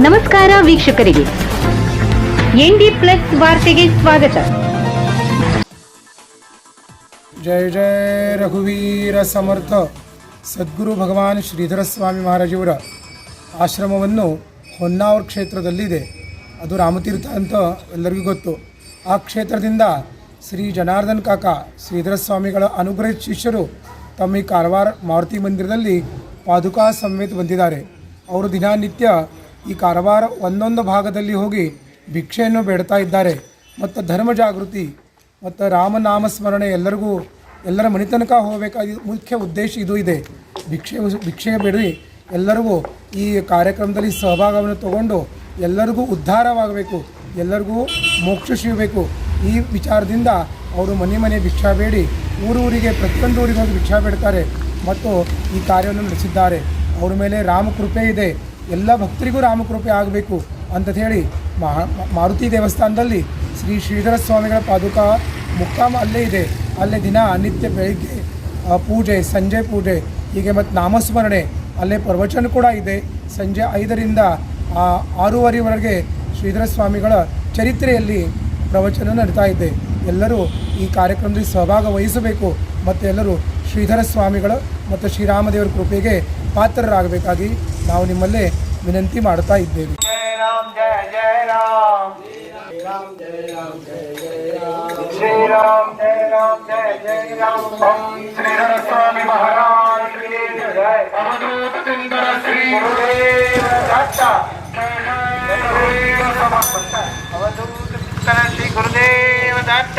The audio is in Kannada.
ನಮಸ್ಕಾರ ವೀಕ್ಷಕರಿಗೆ. ಎನ್ಡಿ ಪ್ಲಸ್ ವಾರ್ತೆಗೆ ಸ್ವಾಗತ. ಜಯ ಜಯ ರಘುವೀರ ಸಮರ್ಥ. ಸದ್ಗುರು ಭಗವಾನ್ ಶ್ರೀಧರ ಸ್ವಾಮಿ ಮಹಾರಾಜಿಯವರ ಆಶ್ರಮವನ್ನು ಹೊನ್ನಾವರ್ ಕ್ಷೇತ್ರದಲ್ಲಿದೆ. ಅದು ರಾಮತೀರ್ಥ ಅಂತ ಎಲ್ಲರಿಗೂ ಗೊತ್ತು. ಆ ಕ್ಷೇತ್ರದಿಂದ ಶ್ರೀ ಜನಾರ್ದನ್ ಕಾಕಾ ಶ್ರೀಧರ ಸ್ವಾಮಿಗಳ ಅನುಗ್ರಹ ಶಿಷ್ಯರು ತಮ್ಮ ಕಾರವಾರ, ಮಾರುತಿ ಮಂದಿರದಲ್ಲಿ ಪಾದುಕಾ ಸಮೇತ ಬಂದಿದ್ದಾರೆ. ಅವರು ದಿನನಿತ್ಯ ಈ ಕಾರವಾರ ಒಂದೊಂದು ಭಾಗದಲ್ಲಿ ಹೋಗಿ ಭಿಕ್ಷೆಯನ್ನು ಬೇಡ್ತಾ ಇದ್ದಾರೆ. ಮತ್ತು ಧರ್ಮ ಜಾಗೃತಿ, ಮತ್ತು ರಾಮನಾಮ ಸ್ಮರಣೆ ಎಲ್ಲರಿಗೂ, ಎಲ್ಲರ ಮನೆತನಕ ಹೋಗಬೇಕಾದ ಮುಖ್ಯ ಉದ್ದೇಶ ಇದು ಇದೆ. ಭಿಕ್ಷೆ ಭಿಕ್ಷೆ ಬಿಡಿ ಎಲ್ಲರಿಗೂ ಈ ಕಾರ್ಯಕ್ರಮದಲ್ಲಿ ಸಹಭಾಗವನ್ನು ತಗೊಂಡು ಎಲ್ಲರಿಗೂ ಉದ್ಧಾರವಾಗಬೇಕು, ಎಲ್ಲರಿಗೂ ಮೋಕ್ಷ ಸಿಗಬೇಕು. ಈ ವಿಚಾರದಿಂದ ಅವರು ಮನೆ ಮನೆ ಭಿಕ್ಷಾ ಬೇಡಿ, ಊರೂರಿಗೆ, ಪ್ರತಿಯೊಂದು ಊರಿಗೆ ಹೋಗಿ ಭಿಕ್ಷಾ ಬೇಡ್ತಾರೆ. ಮತ್ತು ಈ ಕಾರ್ಯವನ್ನು ನಡೆಸಿದ್ದಾರೆ. ಅವರ ಮೇಲೆ ರಾಮಕೃಪೆ ಇದೆ. ಎಲ್ಲ ಭಕ್ತರಿಗೂ ರಾಮಕೃಪೆ ಆಗಬೇಕು ಅಂತ ಹೇಳಿ ಮಾರುತಿ ದೇವಸ್ಥಾನದಲ್ಲಿ ಶ್ರೀ ಶ್ರೀಧರ ಸ್ವಾಮಿಗಳ ಪಾದುಕ ಮುಕ್ಕಾಮ ಅಲ್ಲೇ ಇದೆ. ಅಲ್ಲೇ ದಿನ ನಿತ್ಯ ಬೆಳಿಗ್ಗೆ ಪೂಜೆ, ಸಂಜೆ ಪೂಜೆ, ಹೀಗೆ ಮತ್ತು ನಾಮಸ್ಮರಣೆ, ಅಲ್ಲೇ ಪ್ರವಚನ ಕೂಡ ಇದೆ. ಸಂಜೆ ಐದರಿಂದ ಆರೂವರೆವರೆಗೆ ಶ್ರೀಧರ ಸ್ವಾಮಿಗಳ ಚರಿತ್ರೆಯಲ್ಲಿ ಪ್ರವಚನ ನಡೀತಾ ಇದೆ. ಎಲ್ಲರೂ ಈ ಕಾರ್ಯಕ್ರಮದಲ್ಲಿ ಸಹಭಾಗವಹಿಸಬೇಕು. ಮತ್ತು ಎಲ್ಲರೂ ಶ್ರೀಧರ ಸ್ವಾಮಿಗಳು ಮತ್ತು ಶ್ರೀರಾಮದೇವರ ಕೃಪೆಗೆ ಪಾತ್ರರಾಗಬೇಕಾಗಿ ನಾವು ನಿಮ್ಮಲ್ಲೇ ವಿನಂತಿ ಮಾಡುತ್ತಾ ಇದ್ದೇವೆ. ಶ್ರೀ ಗುರುದೇವ ದತ್ತ